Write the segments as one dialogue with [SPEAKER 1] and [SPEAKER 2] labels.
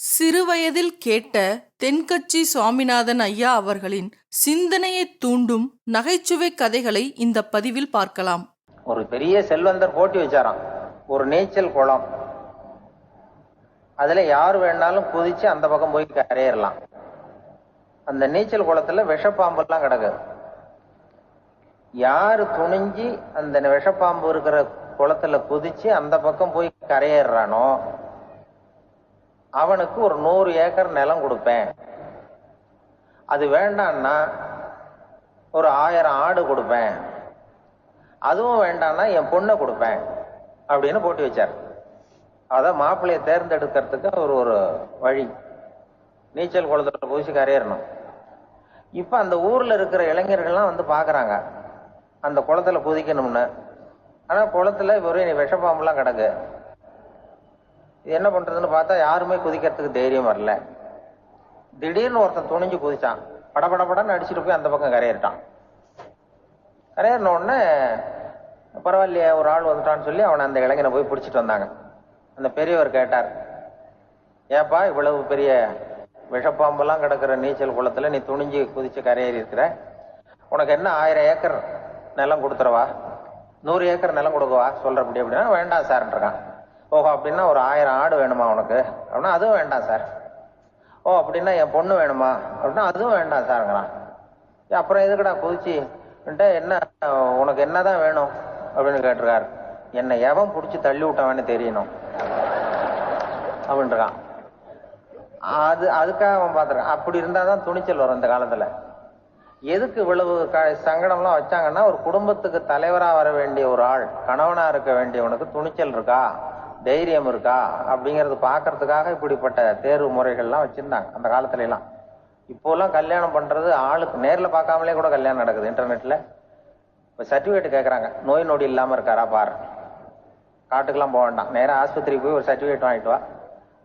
[SPEAKER 1] சிறுவயதில் கேட்ட தென்கட்சி சுவாமிநாதன் ஐயா அவர்களின் சிந்தனையை தூண்டும் நகைச்சுவை கதைகளை இந்த பதிவில் பார்க்கலாம்.
[SPEAKER 2] ஒரு பெரிய செல்வந்தர் போட்டி வச்சாராம். ஒரு நீச்சல் குளம். அதுல யார் வேணாலும் குதிச்சு அந்த பக்கம் போய் கரையேறலாம். அந்த நீச்சல் குளத்துல விஷப்பாம்பெல்லாம் கிடக்கு. யாரு துணிஞ்சு அந்த விஷப்பாம்பு இருக்கிற குளத்துல குதிச்சு அந்த பக்கம் போய் கரையேறானோ அவனுக்கு ஒரு நூறு ஏக்கர் நிலம் கொடுப்பேன். அது வேண்டான்னா ஒரு ஆயிரம் ஆடு கொடுப்பேன். அதுவும் வேண்டாம்னா என் பொண்ணை கொடுப்பேன் அப்படின்னு போட்டி வச்சார். அதான் மாப்பிள்ளையை தேர்ந்தெடுக்கிறதுக்கு அவர் ஒரு வழி. நீச்சல் குளத்துல பூசி கரையறணும். இப்ப அந்த ஊர்ல இருக்கிற இளைஞர்கள்லாம் வந்து பாக்குறாங்க. அந்த குளத்துல குதிக்கணும்னு. ஆனா குளத்துல வெறும் விஷப்பாம்புலாம் கிடக்கு. இது என்ன பண்றதுன்னு பார்த்தா யாருமே குதிக்கிறதுக்கு தைரியம் வரல. திடீர்னு ஒருத்தன் துணிஞ்சு குதிச்சான். படபடபடன்னு அடிச்சுட்டு போய் அந்த பக்கம் கரையேறிட்டான். கரையேறின உடனே பரவாயில்லையே ஒரு ஆள் வந்துட்டான்னு சொல்லி அவனை அந்த இளைஞனை போய் பிடிச்சிட்டு வந்தாங்க. அந்த பெரியவர் கேட்டார் ஏப்பா இவ்வளவு பெரிய விஷப்பாம்பெல்லாம் கிடக்கிற நீச்சல் குளத்துல நீ துணிஞ்சு குதிச்சு கரையேறி இருக்கிற? உனக்கு என்ன ஆயிரம் ஏக்கர் நிலம் கொடுத்துறவா நூறு ஏக்கர் நிலம் கொடுக்கவா? சொல்றபடி அப்படின்னா வேண்டாம் சார்ன்றான் ஓஹோ அப்படின்னா ஒரு ஆயிரம் ஆடு வேணுமா உனக்கு? அப்படின்னா அதுவும் வேண்டாம் சார். ஓ அப்படின்னா என் பொண்ணு வேணுமா? அப்படின்னா அதுவும் வேண்டாம் சாருங்கிறான் அப்புறம் எதுக்குடா குதிச்சு? என்ன உனக்கு என்னதான் வேணும்? அப்படின்னு கேட்டிருக்காரு. என்னை எவன் பிடிச்சி தள்ளி விட்டவன்னு தெரியணும். அப்படின்றான். அது அதுக்காக அவன் பார்த்துருக்கான். அப்படி இருந்தாதான் துணிச்சல் வரும் இந்த காலத்துல. எதுக்கு இவ்வளவு க சங்கடம்லாம் வச்சாங்கன்னா ஒரு குடும்பத்துக்கு தலைவராக வர வேண்டிய ஒரு ஆள் கணவனாக இருக்க வேண்டியவனுக்கு துணிச்சல் இருக்கா? தைரியம் இருக்கா அப்படிங்கறது பார்க்கறதுக்காக இப்படிப்பட்ட தேர்வு முறைகள்லாம் வச்சிருந்தாங்க அந்த காலத்துல எல்லாம் இப்போலாம் கல்யாணம் பண்றது ஆளுக்கு நேர்ல பார்க்காமலே கூட கல்யாணம் நடக்குது இன்டர்நெட்ல. இப்போ சர்டிஃபிகேட் கேட்குறாங்க நோய் நொடி இல்லாமல் இருக்காரா பாரு. காட்டுக்கெல்லாம் போக வேண்டாம் நேராக ஆஸ்பத்திரிக்கு போய் ஒரு சர்டிஃபிகேட் வாங்கிட்டு வா.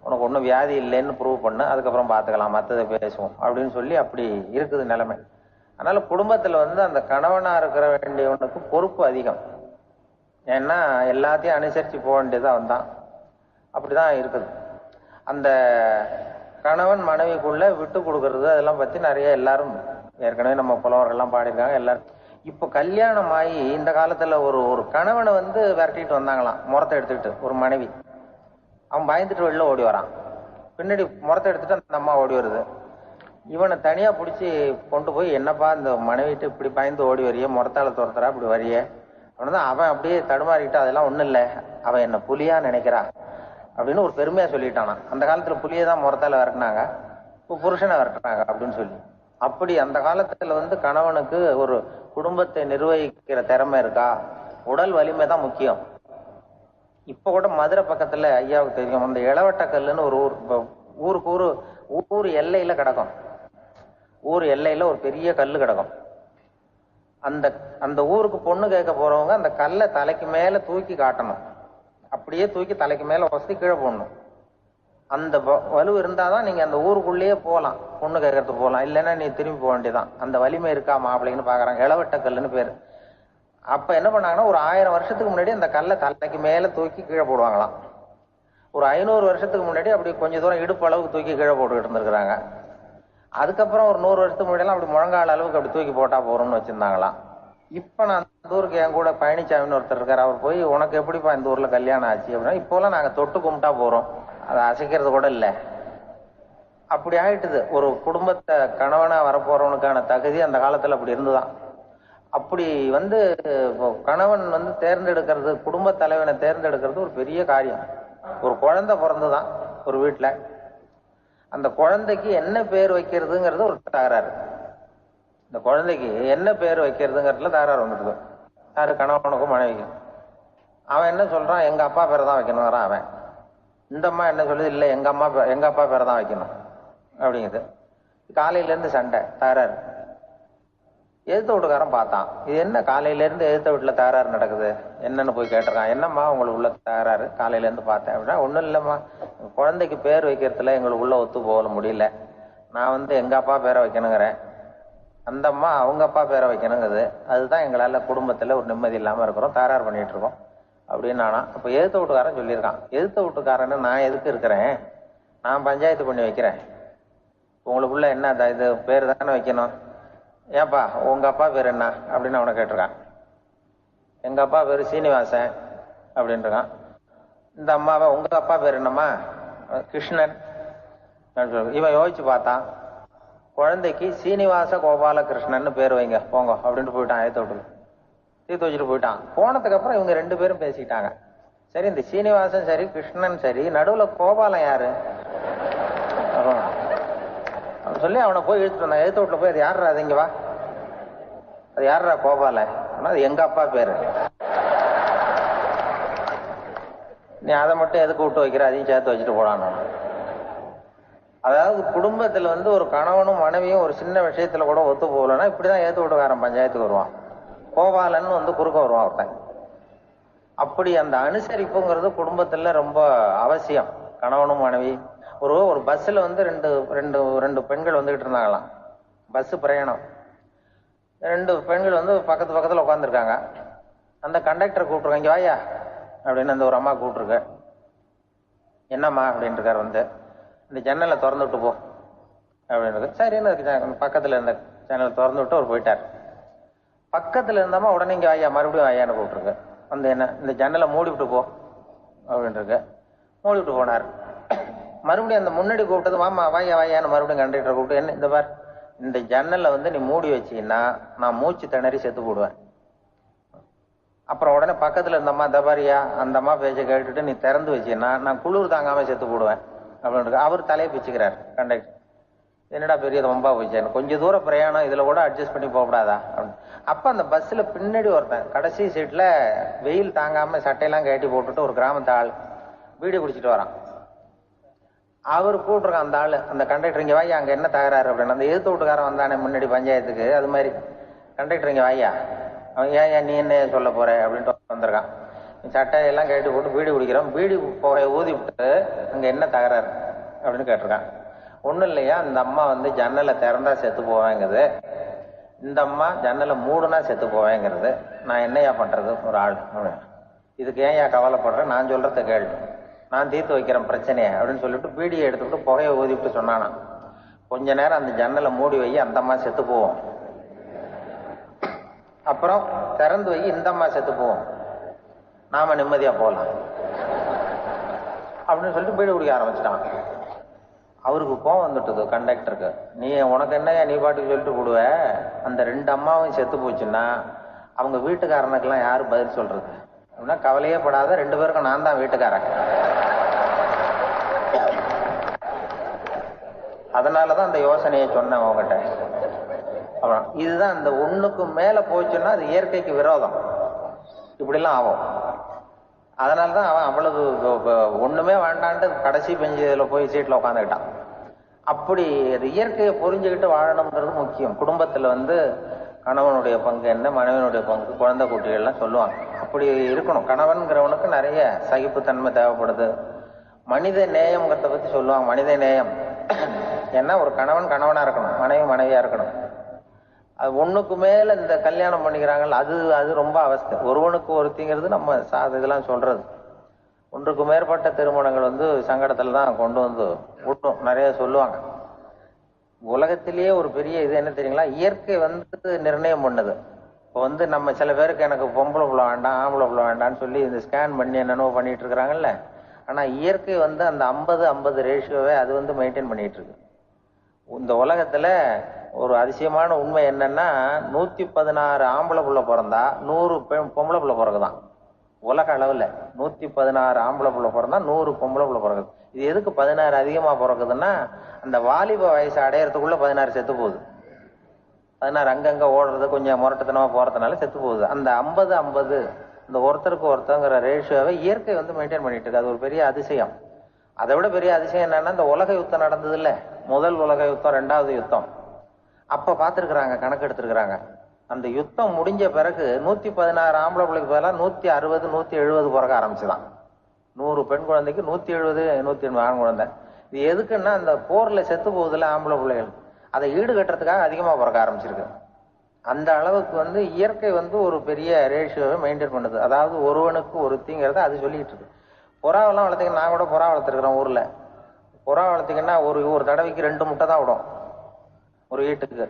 [SPEAKER 2] உனக்கு ஒன்றும் வியாதி இல்லைன்னு ப்ரூவ் பண்ணு அதுக்கப்புறம் பார்த்துக்கலாம் மற்றதை பேசுவோம் அப்படின்னு சொல்லி அப்படி இருக்குது நிலைமை. அதனால குடும்பத்தில் வந்து அந்த கணவனாக இருக்கிற வேண்டியவனுக்கு பொறுப்பு அதிகம். ஏன்னா எல்லாத்தையும் அனுசரித்து போக வேண்டியதாக வந்தான் அப்படிதான் இருக்குது. அந்த கணவன் மனைவிக்குள்ள விட்டு கொடுக்கறது அதெல்லாம் பற்றி நிறைய எல்லாரும் ஏற்கனவே நம்ம புலவர்கள்லாம் பாடியிருக்காங்க எல்லாரும். இப்போ கல்யாணம் ஆகி இந்த காலத்தில் ஒரு ஒரு கணவனை வந்து விரட்டிட்டு வந்தாங்களாம் முறத்தை எடுத்துக்கிட்டு ஒரு மனைவி. அவன் பயந்துட்டு வெளில ஓடி வரான். பின்னாடி முறத்தை எடுத்துட்டு அந்த அம்மா ஓடி வருது. இவனை தனியாக பிடிச்சி கொண்டு போய் என்னப்பா இந்த மனைவிட்டு இப்படி பயந்து ஓடி வரிய முறத்தால துரத்துறா இப்படி வரிய? அவன் அவன் அப்படியே தடுமாறிக்கிட்டு அதெல்லாம் ஒண்ணும் இல்லை. அவன் என்ன புலியா நினைக்கிறா? அப்படின்னு ஒரு பெருமையா சொல்லிட்டானான் அந்த காலத்துல புலியை தான் முறத்தால விரட்டினாங்க. இப்போ புருஷனை விரட்டுறாங்க அப்படின்னு சொல்லி. அப்படி அந்த காலத்துல வந்து கணவனுக்கு ஒரு குடும்பத்தை நிர்வகிக்கிற திறமை இருக்கா? உடல் வலிமை தான் முக்கியம். இப்ப கூட மதுரை பக்கத்துல ஐயாவுக்கு தெரியும். அந்த இளவட்டக்கல்லுன்னு ஒரு ஊர் ஊருக்கு ஊரு ஊர் எல்லையில கிடக்கும். ஊர் எல்லையில ஒரு பெரிய கல்லு கிடக்கும். அந்த அந்த ஊருக்கு பொண்ணு கேட்க போறவங்க அந்த கல்லை தலைக்கு மேல தூக்கி காட்டணும். அப்படியே தூக்கி தலைக்கு மேல வசதி கீழே போடணும். அந்த வ- வலு இருந்தாதான் நீங்க அந்த ஊருக்குள்ளேயே போகலாம். பொண்ணு கேட்கறதுக்கு போகலாம். இல்லைன்னா நீ திரும்பி போக வேண்டியதான் அந்த வலிமை இருக்கா மாப்பிள்ளைன்னு பாக்குறாங்க இளவட்ட கல்லுன்னு பேரு. அப்ப என்ன பண்ணாங்கன்னா ஒரு ஆயிரம் வருஷத்துக்கு முன்னாடி அந்த கல்லை தலைக்கு மேல தூக்கி கீழே போடுவாங்களாம். ஒரு ஐநூறு வருஷத்துக்கு முன்னாடி அப்படி கொஞ்சம் தூரம் இடுப்பு அளவுக்கு தூக்கி கீழே போட்டுக்கிட்டு இருந்திருக்கிறாங்க. அதுக்கப்புறம் ஒரு நூறு வருஷத்துக்கு முன்னாடிலாம் அப்படி முழங்கால அளவுக்கு அப்படி தூக்கி போட்டா போறோம்னு வச்சிருந்தாங்களாம். இப்ப நான் அந்த ஊருக்கு என் கூட பழனிசாமின்னு ஒருத்தர் இருக்காரு. அவர் போய் உனக்கு எப்படிப்பா இந்த ஊர்ல கல்யாணம் ஆச்சு? அப்படின்னா இப்போலாம் நாங்க தொட்டு கும்பிட்டா போறோம். அதை அசைக்கிறது கூட இல்லை. அப்படி ஆயிட்டுது. ஒரு குடும்பத்தை கணவனா வரப்போறவனுக்கான தகுதி அந்த காலத்துல அப்படி இருந்துதான். அப்படி வந்து இப்போ கணவன் வந்து தேர்ந்தெடுக்கிறது குடும்ப தலைவனை தேர்ந்தெடுக்கிறது ஒரு பெரிய காரியம். ஒரு குழந்தை பிறந்துதான் ஒரு வீட்டுல அந்த குழந்தைக்கு என்ன பேர் வைக்கிறதுங்கிறது ஒரு தகராறு இந்த குழந்தைக்கு என்ன பேர் வைக்கிறதுங்கிறதுல தகராறு வந்துடுது. யாரு கணவனுக்கும் மனைவிக்கும். அவன் என்ன சொல்றான்? எங்க அப்பா பேரை தான் வைக்கணுங்கிறான் அவன். இந்த அம்மா என்ன சொல்லுது? இல்லை எங்க அம்மா எங்க அப்பா பேரை தான் வைக்கணும். அப்படிங்குது. காலையிலேருந்து சண்டை தகராறு எதிர்த்த வீட்டுக்காரன் பார்த்தான். இது என்ன காலையிலேருந்து எதிர்த்த வீட்டுல தகராறு நடக்குது? என்னன்னு போய் கேட்டிருக்கான். என்னம்மா உங்களுக்கு உள்ள தகராறு காலையிலேருந்து பார்த்தேன் அப்படின்னா ஒன்றும் இல்லைம்மா. குழந்தைக்கு பேர் வைக்கிறதுல எங்களுக்கு உள்ள ஒத்து போக முடியல. நான் வந்து எங்க அப்பா பேரை வைக்கணுங்கிறேன். அந்த அம்மா அவங்க அப்பா பேரை வைக்கணுங்குது அதுதான் எங்களால குடும்பத்துல ஒரு நிம்மதி இல்லாம இருக்கிறோம் தாரார் பண்ணிட்டு இருக்கோம். அப்படின்னு நானா அப்ப எழுத்த வீட்டுக்காரன் சொல்லியிருக்கான். எழுத்த வீட்டுக்காரன்னு நான் எதுக்கு இருக்கிறேன்? நான் பஞ்சாயத்து பண்ணி வைக்கிறேன். உங்களுக்குள்ள என்ன த- இது பேர் தானே வைக்கணும்? ஏன்பா உங்க அப்பா பேர் என்ன? அப்படின்னு அவனை கேட்டிருக்கான். எங்க அப்பா பேர் சீனிவாசன் அப்படின்றான் இந்த அம்மாவை உங்க அப்பா பேர் என்னம்மா? கிருஷ்ணன் அப்படின்னு இவன் யோசிச்சு பார்த்தான் குழந்தைக்கு சீனிவாச கோபால கிருஷ்ணன் பேர் வைங்க போங்க அப்படின்ட்டு போயிட்டான் ஏத்த தீர்த்து வச்சுட்டு போயிட்டான் போனதுக்கு அப்புறம் இவங்க ரெண்டு பேரும் பேசிக்கிட்டாங்க சரி இந்த சீனிவாசன் சரி கிருஷ்ணன் சரி நடுவுல கோபாலன் யாரு அவன் சொல்லி அவனை போய் இழுத்துட்டு வந்தான் எழுத்து போய் அது யாருடா அது இங்க வா அது யாருடா கோபால அது எங்க அப்பா பேரு நீ அதை மட்டும் எதுக்கு விட்டு வைக்கிற? அதையும் சேர்த்து வச்சுட்டு போடான்னு அதாவது குடும்பத்தில் வந்து ஒரு கணவனும் மனைவியும் ஒரு சின்ன விஷயத்துல கூட ஒத்து போகலன்னா இப்படிதான் ஏத்து விட்டுக்காரன் பஞ்சாயத்துக்கு வருவான். கோபாலன் வந்து குறுக்க வருவான் ஒருத்தன். அப்படி அந்த அனுசரிப்புங்கிறது குடும்பத்துல ரொம்ப அவசியம். கணவனும் மனைவி ஒரு ஒரு பஸ்ஸில் வந்து ரெண்டு ரெண்டு ரெண்டு பெண்கள் வந்துகிட்டு இருந்தாங்களாம். பஸ் பிரயாணம். ரெண்டு பெண்கள் வந்து பக்கத்து பக்கத்தில் உட்காந்துருக்காங்க அந்த கண்டக்டரை கூப்பிட்டுருக்காங்க வாயா அப்படின்னு அந்த ஒரு அம்மா கூப்பிட்ருக்க என்னம்மா அப்படின்ட்டுருக்கார் வந்து. இந்த ஜன்னலை திறந்து விட்டு போ. அப்படின்றது. சரின்னு என்ன ஜ- இருந்த ஜன்னலை திறந்து விட்டு அவர் போயிட்டார். பக்கத்தில் இருந்தாம உடனே இங்கே ஐயா மறுபடியும் ஐயான்னு கூப்பிட்டுருக்கு. வந்து என்ன இந்த ஜன்னலை மூடி விட்டு போ. அப்படின்ட்டுருக்க. மூடி விட்டு போனார். மறுபடியும் அந்த முன்னாடி கூப்பிட்டது மாமா வாயா வாயான்னு மறுபடியும் கண்டக்டரை கூப்பிட்டு என்ன இந்த பார் இந்த ஜன்னலை வந்து நீ மூடி வச்சீங்கன்னா நான் மூச்சு திணறி செத்து போடுவேன். அப்புறம் உடனே பக்கத்துல இருந்த அம்மா தபாரியா அந்த அம்மா பேச்சை கேட்டுட்டு நீ திறந்து வச்சீன்னா நான் குளிர் தாங்காம செத்து போடுவேன் அப்படின்னு அவர் தலையை பிச்சுக்கிறார் கண்டக்டர் என்னடா பெரிய ரொம்ப போச்சு கொஞ்சம் தூரம் பிரயாணம் இதுல கூட அட்ஜஸ்ட் பண்ணி போகக்கூடாதா? அப்படின்னு. அப்ப அந்த பஸ்ல பின்னாடி ஒருத்தன் கடைசி சீட்ல வெயில் தாங்காம சட்டையெல்லாம் கட்டி போட்டுட்டு ஒரு கிராமத்து ஆள் வீடு குடிச்சிட்டு வரான். அவர் கூப்பிட்ருக்கான் அந்த ஆள் அந்த கண்டக்டர் இங்க வாயா அங்க என்ன தகராறு அப்படின்னு அந்த எதிர்த்து வீட்டுக்காரன் வந்தானே முன்னாடி பஞ்சாயத்துக்கு அது மாதிரி. கண்டக்டர் இங்க வாயா அவன் ஏன் ஏன் நீ என்ன சொல்ல போற அப்படின்ட்டு வந்திருக்கான் சட்டையெல்லாம் கேட்டு போட்டு பீடி குடிக்கிறோம். பீடி புகையை ஊதி விட்டு அங்க என்ன தகராறு அப்படின்னு கேட்டிருக்கான். ஒண்ணும் இல்லையா இந்த அம்மா வந்து ஜன்னலை திறந்தா செத்து போவேங்குது. இந்த அம்மா ஜன்னலை மூடுனா செத்து போவேங்கிறது. நான் என்னையா பண்றது? ஒரு ஆள் அப்படின்னு. இதுக்கு ஏன் ஏன் கவலைப்படுறேன் நான் சொல்றத கேள்வி நான் தீர்த்து வைக்கிறேன் பிரச்சனையை அப்படின்னு சொல்லிட்டு பீடியை எடுத்துக்கிட்டு புகையை ஊதிவிட்டு சொன்னானா கொஞ்ச நேரம் அந்த ஜன்னலை மூடி வை அந்த அம்மா செத்து போவோம் அப்புறம் திறந்து வை இந்த அம்மா செத்து போவோம் நாம நிம்மதியா போகலாம் அப்படின்னு சொல்லிட்டு பீடி குடிக்க ஆரம்பிச்சிட்டான். அவருக்கு கோவம் வந்துட்டது கண்டக்டருக்கு நீ உனக்கு என்னய்யா நீ பாட்டுக்கு சொல்லிட்டு போடுவ? அந்த ரெண்டு அம்மாவும் செத்து போச்சுன்னா அவங்க வீட்டுக்காரனுக்கெல்லாம் யாரும் பதில் சொல்றது? அப்படின்னா கவலையே படாத ரெண்டு பேருக்கும் நான் தான் வீட்டுக்காரன். அதனாலதான் அந்த யோசனையை சொன்னேன் உங்ககிட்ட அப்புறம் இதுதான் இந்த ஒண்ணுக்கு மேல போச்சுன்னா அது இயற்கைக்கு விரோதம். இப்படிலாம் ஆகும். அதனாலதான் அவன் அவ்வளவு ஒண்ணுமே வேண்டான்ட்டு கடைசி பெஞ்சில் போய் சீட்டில் உட்காந்துக்கிட்டான் அப்படி அது இயற்கையை புரிஞ்சுக்கிட்டு வாழணுங்கிறது முக்கியம். குடும்பத்துல வந்து கணவனுடைய பங்கு என்ன மனைவனுடைய பங்கு குழந்தை குட்டிகள்லாம் சொல்லுவாங்க. அப்படி இருக்கணும். கணவன்கிறவனுக்கு நிறைய சகிப்புத்தன்மை தேவைப்படுது. மனித நேயம்ங்கிறத பத்தி சொல்லுவாங்க. மனித நேயம். ஏன்னா ஒரு கணவன் கணவனா இருக்கணும். மனைவி மனைவியா இருக்கணும். அது ஒண்ணுக்கு மேல இந்த கல்யாணம் பண்ணிக்கிறாங்கல்ல அது அது ரொம்ப அவஸ்தை. ஒருவனுக்கு ஒருத்திங்கிறது நம்ம சா- இதெல்லாம் சொல்றது. ஒன்றுக்கு மேற்பட்ட திருமணங்கள் வந்து சங்கடத்துல தான் கொண்டு வந்து விட்டும். நிறைய சொல்லுவாங்க. உலகத்திலேயே ஒரு பெரிய இது என்ன தெரியுங்களா? இயற்கை வந்து நிர்ணயம் பண்ணுது. இப்போ வந்து நம்ம சில பேருக்கு எனக்கு பொம்பளை புள்ள வேண்டாம் ஆம்பளை புள்ள வேண்டாம்னு சொல்லி இந்த ஸ்கேன் பண்ணி என்னென்னவோ பண்ணிட்டு இருக்கிறாங்கல்ல. ஆனா இயற்கை வந்து அந்த ஐம்பது ஐம்பது ரேஷியோவை அது வந்து மெயின்டைன் பண்ணிட்டு இருக்கு. இந்த உலகத்துல ஒரு அதிசயமான உண்மை என்னன்னா நூத்தி பதினாறு ஆம்பளை புள்ள பிறந்தா நூறு பெண் பொம்பளை புள்ள பிறகுதான். உலக அளவுல நூத்தி பதினாறு ஆம்பளை புள்ள பிறந்தா நூறு பொம்பளை புள்ள பிறகுது. இது எதுக்கு பதினாறு அதிகமா பிறக்குதுன்னா அந்த வாலிப வயசு அடையறதுக்குள்ள பதினாறு செத்து போகுது. பதினாறு அங்கங்க ஓடுறது கொஞ்சம் முரட்டுத்தனமா போறதுனால செத்து போகுது. அந்த ஐம்பது ஐம்பது இந்த ஒருத்தருக்கு ஒருத்தங்கிற ரேஷியோவை இயற்கை வந்து மெயின்டைன் பண்ணிட்டு இருக்கு. அது ஒரு பெரிய அதிசயம். அதை விட பெரிய அதிசயம் என்னன்னா இந்த உலக யுத்தம் நடந்தது இல்ல முதல் உலக யுத்தம் ரெண்டாவது யுத்தம். அப்ப பாத்துருக்குறாங்க கணக்கு எடுத்திருக்கிறாங்க அந்த யுத்தம் முடிஞ்ச பிறகு நூத்தி பதினாறு ஆம்பளை பிள்ளைக்கு பதிலாக நூத்தி அறுபது நூத்தி எழுபது பிறக்க ஆரம்பிச்சுதான். நூறு பெண் குழந்தைக்கு நூத்தி எழுபது நூத்தி எண்பது ஆண் குழந்தை. இது எதுக்குன்னா அந்த போர்ல செத்து போகுதுல ஆம்பளை பிள்ளைகள். அதை ஈடு கட்டுறதுக்காக அதிகமா பிறக்க ஆரம்பிச்சிருக்கு. அந்த அளவுக்கு வந்து இயற்கை வந்து ஒரு பெரிய ரேஷியோவை மெயின்டைன் பண்ணுது. அதாவது ஒருவனுக்கு ஒருத்திங்கிறத அது சொல்லிட்டு இருக்கு புறாவெல்லாம் வளர்த்தீங்க நான் கூட புறா வளர்த்துருக்குறேன் ஊர்ல. புறா வளர்த்திங்கன்னா ஒரு ஒரு தடவைக்கு ரெண்டு முட்டை தான் விடும். ஒரு வீட்டுக்கு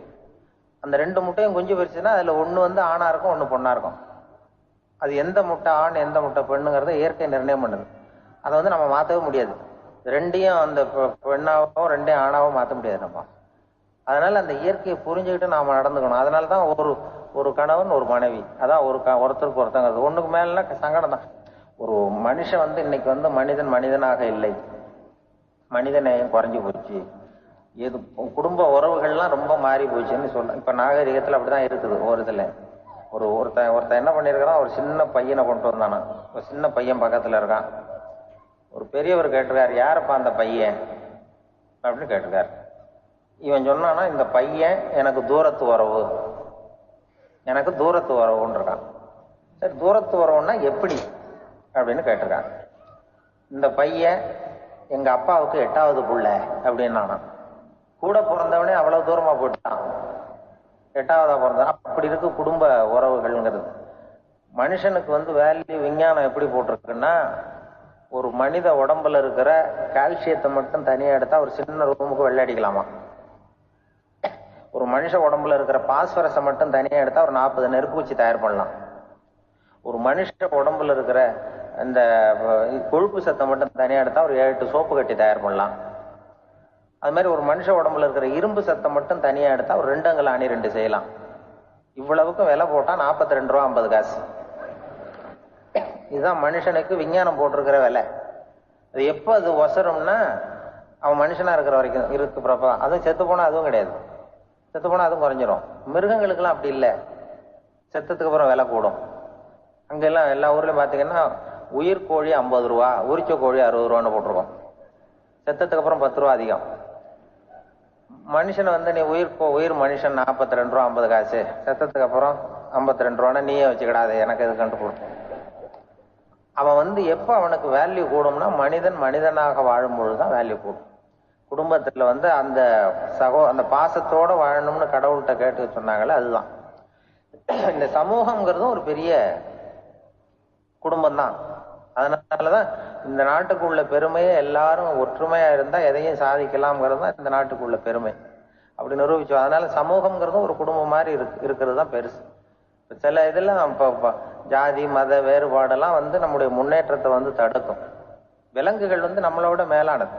[SPEAKER 2] அந்த ரெண்டு முட்டையும் குஞ்சு பொரிச்சுன்னா அதில் ஒன்று வந்து ஆணாக இருக்கும் ஒன்று பொண்ணாக இருக்கும். அது எந்த முட்டை ஆண் எந்த முட்டை பெண்ணுங்கிறத இயற்கை நிர்ணயம் பண்ணுது. அதை வந்து நம்ம மாற்றவே முடியாது. ரெண்டையும் அந்த பெண்ணாகவும் ரெண்டையும் ஆணாகவும் மாற்ற முடியாது நம்ம. அதனால அந்த இயற்கையை புரிஞ்சுக்கிட்டு நாம் நடந்துக்கணும். அதனால தான் ஒரு ஒரு கணவன் ஒரு மனைவி. அதான் ஒரு க ஒருத்தருக்கு ஒருத்தங்கிறது. ஒன்றுக்கு மேலனா சங்கடம் தான். ஒரு மனுஷன் வந்து இன்னைக்கு வந்து மனிதன் மனிதனாக இல்லை. மனித நேயம் போச்சு. எது குடும்ப உறவுகள்லாம் ரொம்ப மாறி போச்சுன்னு இப்போ இப்ப அப்படி அப்படிதான் இருக்குது ஒரு இதில். ஒரு ஒருத்தன் ஒருத்தன் என்ன பண்ணியிருக்கிறான் ஒரு சின்ன பையனை கொண்டு வந்தானா. ஒரு சின்ன பையன் பக்கத்தில் இருக்கான். ஒரு பெரியவர் கேட்டிருக்காரு யாரப்பா அந்த பையன்? அப்படின்னு கேட்டிருக்காரு. இவன் சொன்னானா இந்த பையன் எனக்கு தூரத்து உறவு. எனக்கு தூரத்து உறவுன்னு இருக்கான். சரி தூரத்து உறவுன்னா எப்படி? அப்படின்னு கேட்டிருக்கான். இந்த பையன் எங்கள் அப்பாவுக்கு எட்டாவது புள்ள அப்படின்னானான். கூட பிறந்தவனே அவ்வளவு தூரமா போயிட்டான். எட்டாவதா பிறந்தான். அப்படி இருக்கு குடும்ப உறவுகள்ங்கிறது. மனுஷனுக்கு வந்து வேல்யூ விஞ்ஞானம் எப்படி போட்டிருக்குன்னா ஒரு மனித உடம்புல இருக்கிற கால்சியத்தை மட்டும் தனியா எடுத்தா ஒரு சின்ன ரூமுக்கு வெள்ளடிக்கலாமா ஒரு மனுஷ உடம்புல இருக்கிற பாஸ்பரஸை மட்டும் தனியா எடுத்தா ஒரு நாற்பது நெருப்பு வச்சு தயார் பண்ணலாம். ஒரு மனுஷ உடம்புல இருக்கிற இந்த கொழுப்பு சத்தை மட்டும் தனியா எடுத்தா ஒரு ஏழு எட்டு சோப்பு கட்டி தயார் பண்ணலாம். அது மாதிரி ஒரு மனுஷ உடம்புல இருக்கிற இரும்பு சத்தம் மட்டும் தனியா எடுத்தா ஒரு ரெண்டு அங்கல் அணி ரெண்டு செய்யலாம். இவ்வளவுக்கும் விலை போட்டா நாற்பத்தி ரெண்டு ரூபா ஐம்பது காசு. இதுதான் மனுஷனுக்கு விஞ்ஞானம் போட்டிருக்கிற விலை. அது எப்போ அது ஒசரும்னா அவன் மனுஷனா இருக்கிற வரைக்கும் இருக்கு பிரபா. அதுவும் செத்து போனா அதுவும் கிடையாது. செத்து போனா அதுவும் குறைஞ்சிரும். மிருகங்களுக்கெல்லாம் அப்படி இல்லை. செத்ததுக்கு அப்புறம் விலை கூடும். அங்கெல்லாம் எல்லா ஊர்லயும் பாத்தீங்கன்னா உயிர் கோழி ஐம்பது ரூபா உரிச்ச கோழி அறுபது ரூபான்னு போட்டிருக்கோம். செத்ததுக்கு அப்புறம் பத்து ரூபா அதிகம். மனுஷன் வந்து நீ உயிர் போ உயிர் மனுஷன் நாற்பத்தி ரெண்டு ரூபா ஐம்பது காசு. செத்ததுக்கு அப்புறம் ஐம்பத்தி ரெண்டு ரூபான்னா நீயே வச்சுக்கிடாது எனக்கு இது கண்டு கொடுக்கும் அவன் வந்து எப்ப அவனுக்கு வேல்யூ கூடும்னா மனிதன் மனிதனாக வாழும் பொழுதுதான் வேல்யூ கூடும். குடும்பத்துல வந்து அந்த சகோ அந்த பாசத்தோட வாழணும்னு கடவுள்கிட்ட கேட்டு சொன்னாங்களே அதுதான். இந்த சமூகம்ங்கிறதும் ஒரு பெரிய குடும்பம் தான் அதனாலதான் இந்த நாட்டுக்குள்ள பெருமையை எல்லாரும் ஒற்றுமையா இருந்தா எதையும் சாதிக்கலாம்ங்கிறது தான் இந்த நாட்டுக்குள்ள பெருமை. அப்படி நிரூபிச்சோம். அதனால சமூகம்ங்கிறதும் ஒரு குடும்பம் மாதிரி இருக்கு இருக்கிறது தான் பெருசு. சில இதெல்லாம் இப்போ ஜாதி மத வேறுபாடெல்லாம் வந்து நம்முடைய முன்னேற்றத்தை வந்து தடுக்கும். விலங்குகள் வந்து நம்மளோட மேலானது.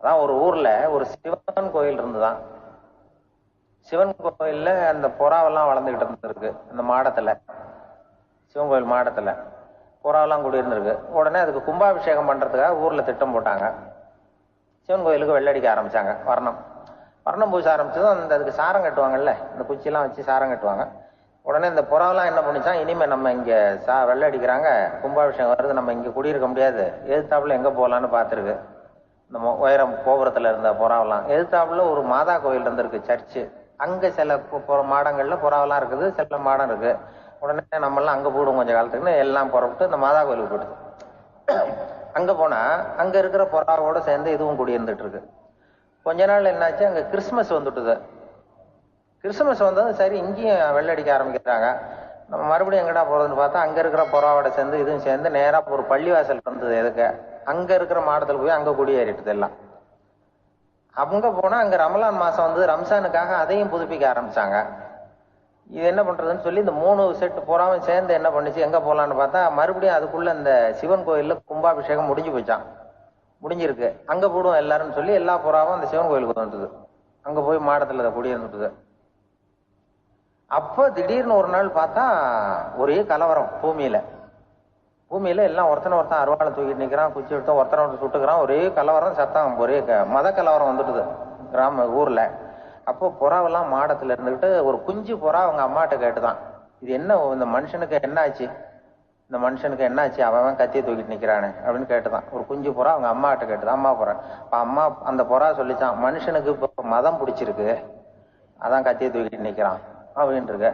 [SPEAKER 2] அதான் ஒரு ஊர்ல ஒரு சிவன் கோயில் இருந்துதான். சிவன் கோயில்ல அந்த புறாவெல்லாம் வளர்ந்துகிட்டு இருந்திருக்கு. அந்த மாடத்துல. சிவன் கோயில் மாடத்துல. புறாவெல்லாம் குடியிருந்திருக்கு உடனே அதுக்கு கும்பாபிஷேகம் பண்ணுறதுக்காக ஊரில் திட்டம் போட்டாங்க. சிவன் கோயிலுக்கு வெள்ளடிக்க ஆரம்பிச்சாங்க வர்ணம். வர்ணம் பூச ஆரம்பித்ததும் அந்த அதுக்கு சாரம் கட்டுவாங்கல்ல இந்த குச்சிலாம் வச்சு சாரம் கட்டுவாங்க. உடனே இந்த புறாவெல்லாம் என்ன பண்ணிச்சான் இனிமேல் நம்ம இங்கே சா வெள்ளை அடிக்கிறாங்க கும்பாபிஷேகம் வருது நம்ம இங்கே குடியிருக்க முடியாது. எதிர்த்தாப்புல எங்கே போகலான்னு பார்த்துருக்கு. இந்த உயரம் கோபுரத்தில் இருந்த புறாவெல்லாம். எதிர்த்தாப்புல ஒரு மாதா கோயில் இருந்திருக்கு சர்ச்சு. அங்கே சில மாடங்களில் புற- புறாவெல்லாம் இருக்குது சில மாடம் இருக்குது உடனே நம்மெல்லாம் அங்க போடுவோம் கொஞ்சம் காலத்துக்குன்னு எல்லாம் புறப்பட்டு இந்த மாதா கோயிலுக்கு போயிடுது. அங்க போனா அங்க இருக்கிற புறாவோட சேர்ந்து இதுவும் குடியிருந்துட்டு இருக்கு கொஞ்ச நாள் என்னாச்சு அங்க கிறிஸ்மஸ் வந்துட்டுது. கிறிஸ்துமஸ் வந்ததும் சரி இங்கேயும் வெள்ளடிக்க ஆரம்பிக்கிறாங்க. நம்ம மறுபடியும் எங்கடா போறதுன்னு பார்த்தா அங்க இருக்கிற புறாவோட சேர்ந்து இதுவும் சேர்ந்து நேரா ஒரு பள்ளிவாசல் வந்தது எதுக்கு? அங்க இருக்கிற மாடத்துல போய் அங்க குடியேறிட்டது எல்லாம். அவங்க போனா அங்க ரமலான் மாசம் வந்து ரம்சானுக்காக அதையும் புதுப்பிக்க ஆரம்பிச்சாங்க. இது என்ன பண்றதுன்னு சொல்லி இந்த மூணு செட்டு புறாவும் சேர்ந்து என்ன பண்ணுச்சு எங்க போலான்னு பார்த்தா மறுபடியும் அதுக்குள்ள இந்த சிவன் கோயில்ல கும்பாபிஷேகம் முடிஞ்சு போச்சான் முடிஞ்சிருக்கு. அங்க போடுவோம் எல்லாரும் சொல்லி எல்லா புறாவும் அந்த சிவன் கோயிலுக்கு வந்துட்டுது அங்க போய் மாடத்துல அதை குடியிருந்துட்டுது அப்ப திடீர்னு ஒரு நாள் பார்த்தா ஒரே கலவரம் பூமியில. பூமியில எல்லாம் ஒருத்தனை ஒருத்தன் அருவாளை தூக்கிட்டு நிக்கிறான் குச்சி எடுத்து ஒருத்தனை ஒருத்தன் சுட்டுக்கிறான் ஒரே கலவரம் சத்தம் ஒரே மத கலவரம் வந்துட்டுது கிராம ஊர்ல. அப்போ புறாவெல்லாம் மாடத்துல இருந்துகிட்டு ஒரு குஞ்சு புறா அவங்க அம்மாட்ட கேட்டுதான். இது என்ன இந்த மனுஷனுக்கு என்ன ஆச்சு இந்த மனுஷனுக்கு என்ன ஆச்சு அவன் அவன் கத்தியை தூக்கிட்டு நிற்கிறானே அப்படின்னு கேட்டுதான். ஒரு குஞ்சு புறா அவங்க அம்மாட்ட கேட்டுதான். அம்மா புறா இப்போ அம்மா அந்த புறா சொல்லிச்சான் மனுஷனுக்கு இப்போ மதம் பிடிச்சிருக்கு. அதான் கத்தியை தூக்கிட்டு நிற்கிறான் அப்படின்ட்டு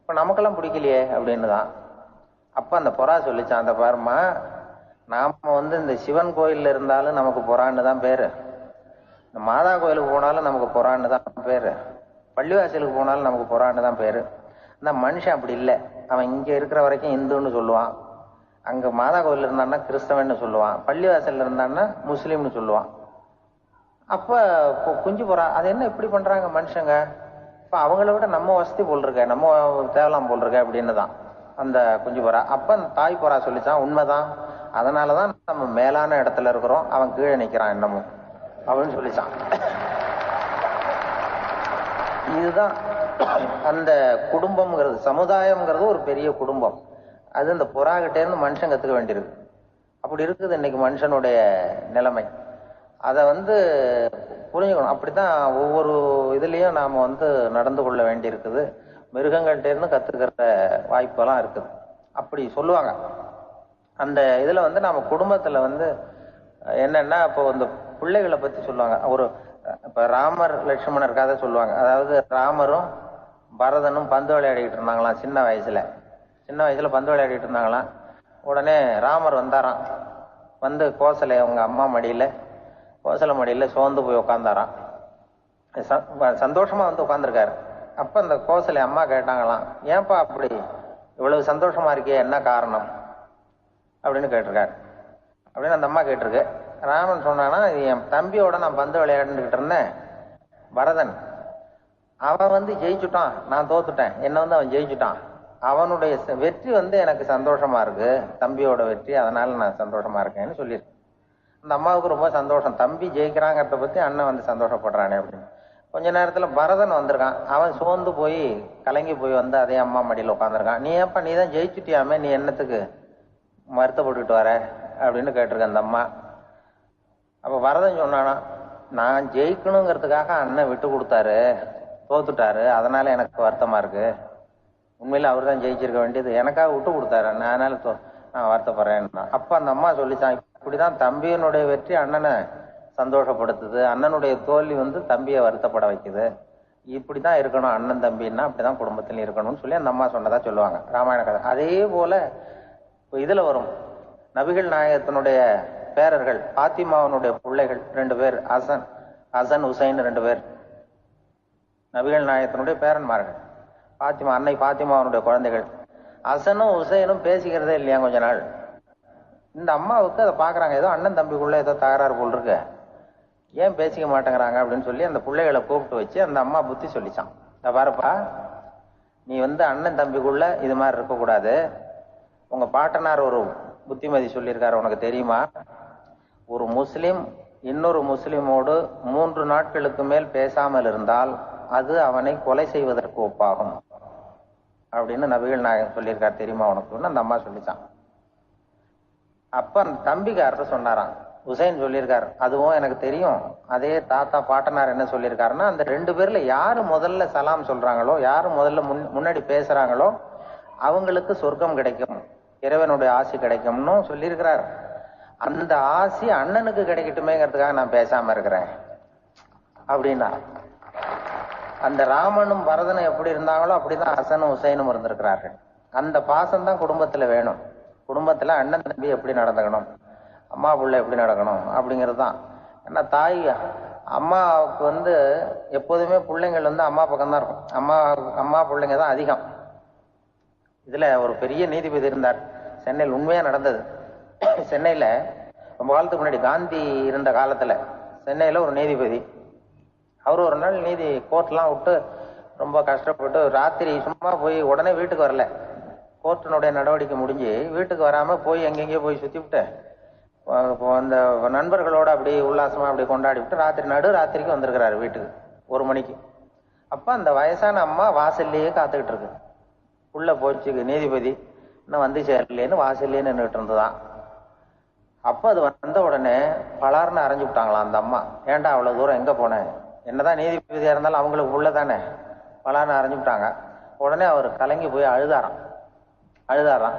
[SPEAKER 2] இப்போ நமக்கெல்லாம் பிடிக்கலையே அப்படின்னு தான் அப்போ அந்த புறா சொல்லிச்சான் அந்த பாருமா நாம வந்து இந்த சிவன் கோயில்ல இருந்தாலும் நமக்கு புறான்னு தான் பேரு. மாதா கோயிலுக்கு போனாலும் நமக்கு புறான்னு தான் பேரு. பள்ளிவாசலுக்கு போனாலும் நமக்கு புறான்னு தான் பேரு. இந்த மனுஷன் அப்படி இல்லை. அவன் இங்க இருக்கிற வரைக்கும் இந்துன்னு சொல்லுவான். அங்க மாதா கோயில் இருந்தான்னா கிறிஸ்தவன்னு சொல்லுவான். பள்ளிவாசல் இருந்தான்னா முஸ்லீம்னு சொல்லுவான். அப்ப கு- குஞ்சு புறா. அது என்ன இப்படி பண்றாங்க மனுஷங்க? இப்ப அவங்கள விட நம்ம வசதி போல் இருக்க நம்ம தேவலாம் போல் இருக்க அப்படின்னு தான் அந்த குஞ்சு புறா. அப்ப அந்த தாய் புறா சொல்லிச்சான் உண்மைதான். அதனாலதான் நம்ம மேலான இடத்துல இருக்கிறோம். அவன் கீழே நிக்கிறான் இன்னமும். அப்படின்னு சொல்லிச்சான். இதுதான் அந்த குடும்பம்ங்கிறது சமுதாயம்ங்கிறது ஒரு பெரிய குடும்பம். அது இந்த புறாகிட்டே இருந்து மனுஷன் கத்துக்க வேண்டியிருக்கு அப்படி இருக்குது இன்னைக்கு மனுஷனுடைய நிலைமை. அதை வந்து புரிஞ்சுக்கணும். அப்படித்தான் ஒவ்வொரு இதுலேயும் நாம வந்து நடந்து கொள்ள வேண்டியிருக்குது. மிருகங்கள்ட்ட இருந்து கத்துக்கிற வாய்ப்பெல்லாம் இருக்குது. அப்படி சொல்லுவாங்க. அந்த இதுல வந்து நம்ம குடும்பத்துல வந்து என்னென்னா என்னன்னா இப்போ இந்த பிள்ளைகளை பத்தி சொல்லுவாங்க. ஒரு இப்ப ராமர் லட்சுமணர் கதை சொல்லுவாங்க. அதாவது ராமரும் பரதனும் பந்து விளையாடிட்டு இருந்தாங்களாம் சின்ன வயசுல. சின்ன வயசுல பந்து விளையாடிட்டு இருந்தாங்களாம். உடனே ராமர் வந்தாராம். வந்து கோசலை அவங்க அம்மா மடியில கோசலை மடியில சோர்ந்து போய் உட்காந்தாராம் ச- சந்தோஷமா வந்து உட்காந்துருக்காரு அப்ப அந்த கோசலை அம்மா கேட்டாங்களாம் ஏன்பா அப்படி? இவ்வளவு சந்தோஷமா இருக்கே என்ன காரணம்? அப்படின்னு கேட்டிருக்காரு. அப்படின்னு அந்த அம்மா கேட்டிருக்கு. ராமன் சொன்னான்னா என் தம்பியோட நான் பந்து விளையாண்டுக்கிட்டு இருந்தேன் பரதன். அவன் வந்து ஜெயிச்சுட்டான். நான் தோத்துட்டேன். என்ன வந்து அவன் ஜெயிச்சுட்டான். அவனுடைய வெற்றி வந்து எனக்கு சந்தோஷமா இருக்கு. தம்பியோட வெற்றி அதனால நான் சந்தோஷமா இருக்கேன்னு சொல்லியிருக்கேன் அந்த அம்மாவுக்கு ரொம்ப சந்தோஷம். தம்பி ஜெயிக்கிறாங்கிறத பத்தி அண்ணன் வந்து சந்தோஷப்படுறானே அப்படின்னு. கொஞ்ச நேரத்துல பரதன் வந்திருக்கான். அவன் சோர்ந்து போய் கலங்கி போய் வந்து அதே அம்மா மடியில் உட்காந்துருக்கான் நீ ஏப்பா நீ தான் ஜெயிச்சுட்டியாமே? நீ என்னத்துக்கு மறுத்தப்பட்டுட்டு வர? அப்படின்னு கேட்டிருக்க அந்த அம்மா. அப்ப வரதன் சொன்னானா நான் ஜெயிக்கணுங்கிறதுக்காக அண்ணன் விட்டு கொடுத்தாரு தோத்துட்டாரு அதனால எனக்கு வருத்தமா இருக்கு. உண்மையில அவர் தான் ஜெயிச்சிருக்க வேண்டியது. எனக்காக விட்டு கொடுத்தாரு அண்ணன் அதனால தோ- நான் வருத்தப்படுறேன் அப்ப அந்த அம்மா சொல்லித்தான் இப்படிதான் தம்பியினுடைய வெற்றி அண்ணனை சந்தோஷப்படுத்துது. அண்ணனுடைய தோல்வி வந்து தம்பியை வருத்தப்பட வைக்குது. இப்படிதான் இருக்கணும் அண்ணன் தம்பின்னா அப்படிதான் குடும்பத்தில் இருக்கணும்னு சொல்லி அந்த அம்மா சொன்னதா சொல்லுவாங்க. ராமாயண கதை. அதே போல இப்போ இதுல வரும். நபிகள் நாயகத்தினுடைய பேரர்கள் பாத்திமாவனுடைய பிள்ளைகள் ரெண்டு பேர் ஹசன் ஹசன் ஹுசைன் ரெண்டு பேர். நபிகள் நாயகத்தினுடைய பேரன்மார்கள். பாத்திமா அன்னை பாத்திமாவனுடைய குழந்தைகள். ஹசனும் ஹுசைனும் பேசிக்கிறதே இல்லையா கொஞ்ச நாள்? இந்த அம்மாவுக்கு அதை பார்க்குறாங்க. ஏதோ அண்ணன் தம்பிக்குள்ள ஏதோ தகராறு போல் இருக்கு. ஏன் பேசிக்க மாட்டேங்கிறாங்க அப்படின்னு சொல்லி அந்த பிள்ளைகளை கூப்பிட்டு வச்சு அந்த அம்மா புத்தி சொல்லிச்சான். இந்த பாருப்பா நீ வந்து அண்ணன் தம்பிக்குள்ள இது மாதிரி இருக்கக்கூடாது. உங்க பாட்டனார் ஒரு புத்திமதி சொல்லியிருக்காரு உனக்கு தெரியுமா? ஒரு முஸ்லிம் இன்னொரு முஸ்லிமோடு மூன்று நாட்களுக்கு மேல் பேசாமல் இருந்தால் அது அவனை கொலை செய்வதற்கு ஒப்பாகும். அப்படின்னு நபிகள் நாயகம் சொல்லியிருக்கார். தெரியுமா உனக்குன்னு அந்த அம்மா சொல்லிச்சான். அப்ப அந்த தம்பிக்காரர் சொன்னாராம். உசைன் சொல்லியிருக்காரு. அதுவும் எனக்கு தெரியும். அதே தாத்தா பாட்டனார் என்ன சொல்லியிருக்காருன்னா அந்த ரெண்டு பேர்ல யாரு முதல்ல சலாம் சொல்றாங்களோ யாரு முதல்ல முன் முன்னாடி பேசுறாங்களோ அவங்களுக்கு சொர்க்கம் கிடைக்கும். இறைவனுடைய ஆசி கிடைக்கும்னு சொல்லியிருக்கிறார். அந்த ஆசி அண்ணனுக்கு கிடைக்கட்டுமேங்கிறதுக்காக நான் பேசாம இருக்கிறேன். அப்படின்னா அந்த ராமனும் பரதனும் எப்படி இருந்தாங்களோ அப்படிதான் ஹசனும் ஹுசைனும் இருந்திருக்கிறார்கள். அந்த பாசம் தான் குடும்பத்துல வேணும். குடும்பத்துல அண்ணன் தம்பி எப்படி நடந்துக்கணும்? அம்மா பிள்ளை எப்படி நடக்கணும்? அப்படிங்கிறது தான் ஏன்னா தாய் அம்மாவுக்கு வந்து எப்போதுமே பிள்ளைங்கள் வந்து அம்மா பக்கம் தான் இருக்கும். அம்மா அம்மா பிள்ளைங்க தான் அதிகம். இதுல ஒரு பெரிய நீதிபதி இருந்தார். சென்னையில் உண்மையா நடந்தது. சென்னையில ரொம்ப காலத்துக்கு முன்னாடி காந்தி இருந்த காலத்துல சென்னையில ஒரு நீதிபதி. அவர் ஒரு நாள் நீதி கோர்ட்லாம் விட்டு ரொம்ப கஷ்டப்பட்டு ராத்திரி சும்மா போய் உடனே வீட்டுக்கு வரல. கோர்ட்டினுடைய நடவடிக்கை முடிஞ்சு வீட்டுக்கு வராமல் போய் எங்கெங்கேயோ போய் சுற்றி விட்டேன் இப்போ அந்த நண்பர்களோட அப்படி உல்லாசமாக அப்படி கொண்டாடி விட்டு ராத்திரி நடு ராத்திரிக்கு வந்திருக்கிறாரு வீட்டுக்கு ஒரு மணிக்கு. அப்போ அந்த வயசான அம்மா வாசல்லையே காத்துக்கிட்டு இருக்கு. உள்ளே போச்சு நீதிபதி. இன்னும் வந்து சேரலேன்னு வாசல்லையே நின்றுட்டு இருந்ததான். அப்போ அது வந்த உடனே பலார்னு அரைஞ்சு விட்டாங்களாம் அந்த அம்மா. ஏன்டா அவ்வளோ தூரம் எங்கே போனேன் என்னதான் நீதிபதியாக இருந்தாலும் அவங்களுக்கு உள்ள தானே? பலார்னு அரைஞ்சு விட்டாங்க. உடனே அவர் கலங்கி போய் அழுதாராம். அழுதாராம்.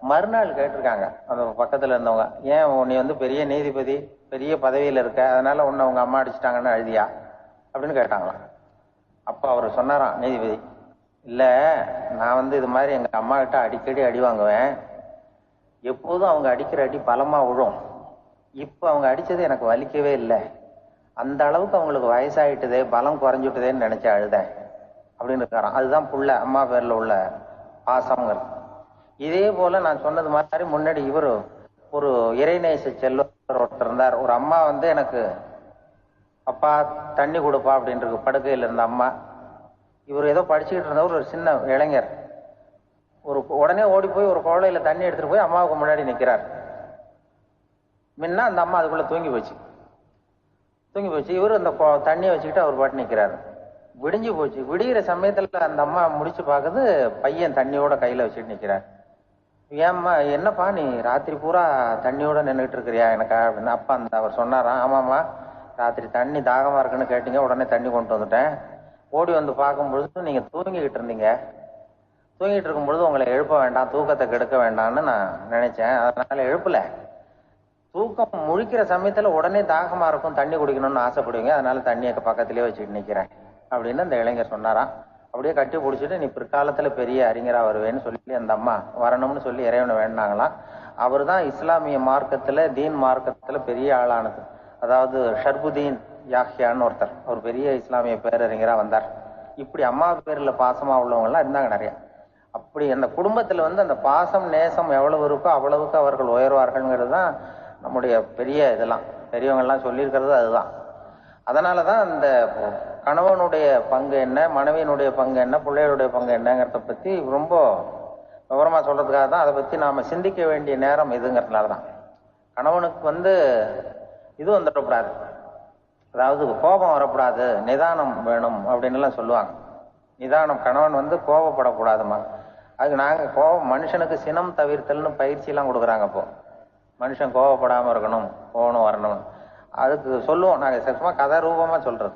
[SPEAKER 2] மறுநாள் கேட்டிருக்காங்க அந்த பக்கத்தில் இருந்தவங்க ஏன் உன்னை வந்து பெரிய நீதிபதி பெரிய பதவியில் இருக்க? அதனால உன்னை அவங்க அம்மா அடிச்சிட்டாங்கன்னு அழுதியா? அப்படின்னு கேட்டாங்களாம். அப்போ அவர் சொன்னாராம் நீதிபதி இல்லை நான் வந்து இது மாதிரி எங்கள் அம்மா கிட்ட அடிக்கடி அடி வாங்குவேன். எப்போதும் அவங்க அடிக்கிற அடி பலமா விழும் இப்போ அவங்க அடிச்சது எனக்கு வலிக்கவே இல்லை. அந்த அளவுக்கு அவங்களுக்கு வயசாயிட்டதே பலம் குறைஞ்சுட்டுதேன்னு நினைச்சு அழுதேன். அப்படின்னு இருக்காராம். அதுதான் புள்ள அம்மா பேர்ல உள்ள பாசம்ங்கிறது. இதே போல நான் சொன்னது மாதிரி முன்னாடி இவரு ஒரு இறைநேச செல்வர் ஒருத்தர் இருந்தார். ஒரு அம்மா வந்து எனக்கு அப்பா தண்ணி கொடுப்பா அப்படின்ட்டு படுக்கையில் இருந்த அம்மா. இவர் ஏதோ படிச்சுக்கிட்டு இருந்தவர் ஒரு சின்ன இளைஞர். ஒரு உடனே ஓடி போய் ஒரு குவளையில தண்ணி எடுத்துட்டு போய் அம்மாவுக்கு முன்னாடி நிற்கிறார் முன்ன அந்த அம்மா அதுக்குள்ள தூங்கி போச்சு. தூங்கி போச்சு. இவர் அந்த தண்ணியை வச்சுக்கிட்டு அவர் பாட்டு நிற்கிறாரு விடிஞ்சு போச்சு. விடிகிற சமயத்துல அந்த அம்மா முடிச்சு பார்க்குது பையன் தண்ணியோட கையில வச்சுட்டு நிற்கிறார் ஏம்மா என்னப்பா நீ ராத்திரி பூரா தண்ணியோட நின்றுட்டு இருக்கிறியா? எனக்கா அப்படின்னு அப்பா அந்த அவர் சொன்னாராம் ஆமாம்மா ராத்திரி தண்ணி தாகமா இருக்குன்னு கேட்டீங்க. உடனே தண்ணி கொண்டு வந்துட்டேன். ஓடி வந்து பார்க்கும் பொழுது நீங்க தூங்கிக்கிட்டு இருந்தீங்க. தூங்கிட்டு இருக்கும் பொழுது உங்களை எழுப்ப வேண்டாம் தூக்கத்தை கெடுக்க வேண்டாம்னு நான் நினைச்சேன். அதனால எழுப்பல. தூக்கம் முழிக்கிற சமயத்துல உடனே தாகமா இருக்கும் தண்ணி குடிக்கணும்னு ஆசைப்படுவீங்க. அதனால தண்ணியை பக்கத்திலேயே வச்சுட்டு நிக்கிறேன் அப்படின்னு அந்த இளைஞர் சொன்னாராம். அப்படியே கட்டி பிடிச்சிட்டு நீ பிற்காலத்துல பெரிய அறிஞரா வருவேன்னு சொல்லி அந்த அம்மா வரணும்னு சொல்லி இறைவனை வேண்டாங்களாம் அவர் தான் இஸ்லாமிய மார்க்கத்துல தீன் மார்க்கத்துல பெரிய ஆளானது. அதாவது ஷர்புதீன் யாஹியான்னு ஒருத்தர். ஒரு பெரிய இஸ்லாமிய பேரறிஞரா வந்தார். இப்படி அம்மா பேர்ல பாசமா உள்ளவங்க எல்லாம் இருந்தாங்க நிறையா. அப்படி அந்த குடும்பத்தில் வந்து அந்த பாசம் நேசம் எவ்வளவு இருக்கோ அவ்வளவுக்கு அவர்கள் உயர்வார்கள்ங்கிறது தான் நம்முடைய பெரிய இதெல்லாம். பெரியவங்கள்லாம் சொல்லியிருக்கிறது அதுதான். அதனாலதான் அந்த கணவனுடைய பங்கு என்ன மனைவியினுடைய பங்கு என்ன பிள்ளைகளுடைய பங்கு என்னங்கிறத பற்றி ரொம்ப விவரமாக சொல்கிறதுக்காக தான் அதை பற்றி நாம் சிந்திக்க வேண்டிய நேரம் இதுங்கிறதுனால தான் கணவனுக்கு வந்து இது வந்துடக்கூடாது. அதாவது கோபம் வரக்கூடாது நிதானம் வேணும் அப்படின்னு எல்லாம் சொல்லுவாங்க. நிதானம் கணவன் வந்து கோபப்படக்கூடாதுமா அதுக்கு நாங்கள் கோபம் மனுஷனுக்கு சினம் தவிர்த்தல்னு பயிற்சியெல்லாம் கொடுக்குறாங்க இப்போ. மனுஷன் கோவப்படாமல் இருக்கணும் போகணும் வரணும் அதுக்கு சொல்லுவோம். நாங்கள் சும்மா கதை ரூபமாக சொல்கிறது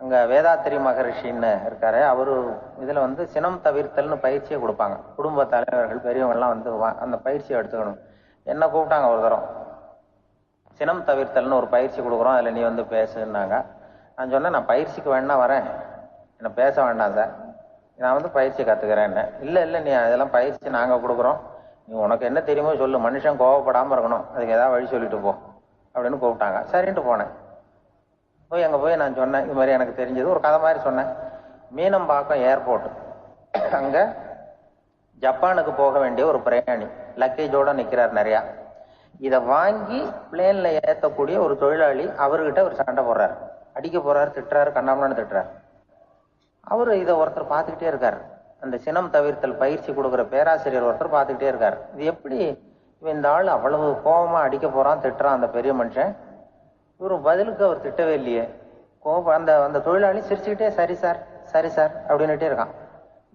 [SPEAKER 2] அங்கே வேதாத்திரி மகரிஷின்னு இருக்காரு. அவர் இதில் வந்து சினம் தவிர்த்தல்னு பயிற்சியை கொடுப்பாங்க. குடும்ப தலைவர்கள் பெரியவங்கள்லாம் வந்து வா- அந்த பயிற்சியை எடுத்துக்கணும். என்ன கூப்பிட்டாங்க ஒரு தரம்? சினம் தவிர்த்தல்னு ஒரு பயிற்சி கொடுக்குறோம். அதில் நீ வந்து பேசுனாங்க நான் சொன்னேன் நான் பயிற்சிக்கு வேணா வரேன். என்னை பேச வேண்டாம் சார். நான் வந்து பயிற்சி கற்றுக்கிறேன்னு இல்லை இல்லை நீ அதெல்லாம் பயிற்சி நாங்கள் கொடுக்குறோம். நீ உனக்கு என்ன தெரியுமோ சொல்லு. மனுஷன் கோவப்படாமல் இருக்கணும். அதுக்கு ஏதாவது வழி சொல்லிட்டு போ அப்படின்னு கூப்பிட்டாங்க. சரின்ட்டு போனேன். போய் அங்கே போய் நான் சொன்னேன். இது மாதிரி எனக்கு தெரிஞ்சது. ஒரு கதை மாதிரி சொன்னேன். மீனம்பாக்கம் ஏர்போர்ட். அங்கே ஜப்பானுக்கு போக வேண்டிய ஒரு பிரயாணி லக்கேஜோட நிக்கிறார் நிறையா. இதை வாங்கி பிளேன்ல ஏத்தக்கூடிய ஒரு தொழிலாளி அவர்கிட்ட ஒரு சண்டை போடுறாரு. அடிக்க போறாரு திட்டுறாரு கண்ணாமன்னு திட்டுறாரு. அவரு இதை ஒருத்தர் பார்த்துக்கிட்டே இருக்கார். அந்த சினம் தவிர்த்தல் பயிற்சி கொடுக்குற பேராசிரியர் ஒருத்தர் பார்த்துக்கிட்டே இருக்கார். இது எப்படி இந்த ஆள் அவ்வளவு கோபமாக அடிக்க போகிறான் திட்டுறான் அந்த பெரிய மனுஷன்? இவரு பதிலுக்கு அவர் திட்டவே இல்லையே. கோபம் அந்த அந்த தொழிலாளி சிரிச்சுக்கிட்டே சரி சார் சரி சார் அப்படின்னுட்டே இருக்கான்.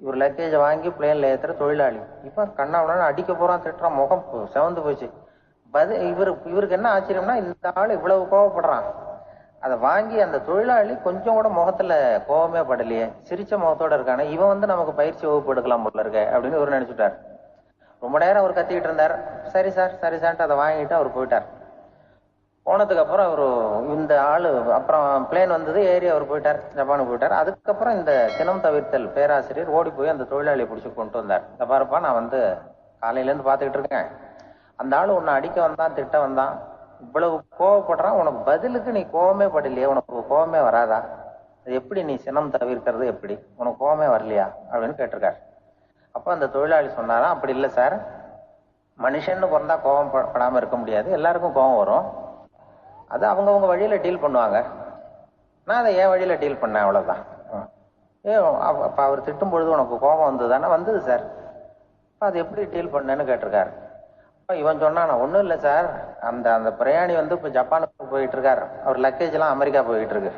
[SPEAKER 2] இவர் லக்கேஜை வாங்கி பிளேனில் ஏற்றுற தொழிலாளி. இப்போ கண்ணாவுடன் அடிக்க போகிறான் திட்டுறான் முகம் செவந்து சிவந்து போச்சு. பதில் இவரு இவருக்கு என்ன ஆச்சரியம்னா இந்த ஆள் இவ்வளவு கோவப்படுறான். அதை வாங்கி அந்த தொழிலாளி கொஞ்சம் கூட முகத்துல கோவமே படலையே. சிரிச்ச முகத்தோட இருக்கானே. இவன் வந்து நமக்கு பயிற்சி வகுப்பு எடுக்கலாம் போல இருக்க அப்படின்னு இவர் நினைச்சுட்டார். ரொம்ப நேரம் அவர் கத்திக்கிட்டு இருந்தார். சரி சார் சரி சார்ன்ட்டு அதை வாங்கிட்டு அவர் போயிட்டார். போனதுக்கு அப்புறம் அவர் இந்த ஆளு அப்புறம் பிளேன் வந்தது ஏறி அவர் போயிட்டார். ஜப்பானுக்கு போயிட்டார். அதுக்கப்புறம் இந்த சினம் தவிர்த்தல் பேராசிரியர் ஓடி போய் அந்த தொழிலாளியை பிடிச்சி கொண்டு வந்தார். இந்த பாருப்பா நான் வந்து காலையில இருந்து பார்த்துக்கிட்டு இருக்கேன். அந்த ஆள் உன்னை அடிக்க வந்தான் திட்ட வந்தான். இவ்வளவு கோவப்படுறான் உனக்கு பதிலுக்கு நீ கோவமே படலையே உனக்கு கோவமே வராதா? அது எப்படி நீ சினம் தவிர்க்கிறது எப்படி? உனக்கு கோவமே வரலையா? அப்படின்னு கேட்டிருக்காரு. அப்போ அந்த தொழிலாளி சொன்னாராம் அப்படி இல்லை சார். மனுஷன்னு பிறந்தா கோவம் படாமல் படாம இருக்க முடியாது. எல்லாருக்கும் கோவம் வரும். அது அவங்கவுங்க வழியில டீல் பண்ணுவாங்க. நான் அதை என் வழியில டீல் பண்ணேன் அவ்வளவுதான். ஏ அப்ப அவர் திட்டும் பொழுது உனக்கு கோபம் வந்ததுதானே? வந்தது சார். அப்ப அது எப்படி டீல் பண்ணேன்னு கேட்டிருக்காரு. இவன் சொன்னான் ஒன்றும் இல்லை சார். அந்த அந்த பிரயாணி வந்து இப்போ ஜப்பானுக்கு போயிட்டு இருக்காரு. அவர் லக்கேஜ் எல்லாம் அமெரிக்கா போயிட்டு இருக்கு.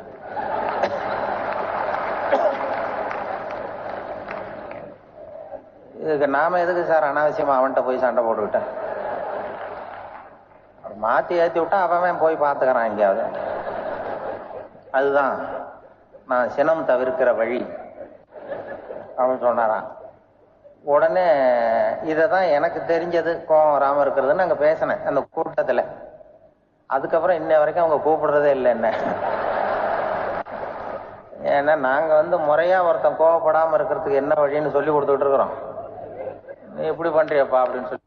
[SPEAKER 2] இதுக்கு நாம எதுக்கு சார் அனாவசியமா அவன்கிட்ட போய் சண்டை போட்டுக்கிட்டேன்? மாத்தி ஏத்தி விட்டா அவன் போய் பார்த்துக்கிறான் எங்கேயாவது. அதுதான் நான் சினம் தவிர்க்கிற வழி. அவன் சொன்னாராம். உடனே இதை தான் எனக்கு தெரிஞ்சது. கோவம் வராம இருக்கிறதுன்னு அங்க பேசினேன் அந்த கூட்டத்துல. அதுக்கப்புறம் இன்ன வரைக்கும் அவங்க கூப்பிடுறதே இல்லை என்ன. ஏன்னா நாங்க வந்து முறையா ஒருத்தன் கோவப்படாம இருக்கிறதுக்கு என்ன வழின்னு சொல்லி கொடுத்துட்டு இருக்கிறோம். நீ எப்படி பண்றியப்பா அப்படின்னு சொல்லி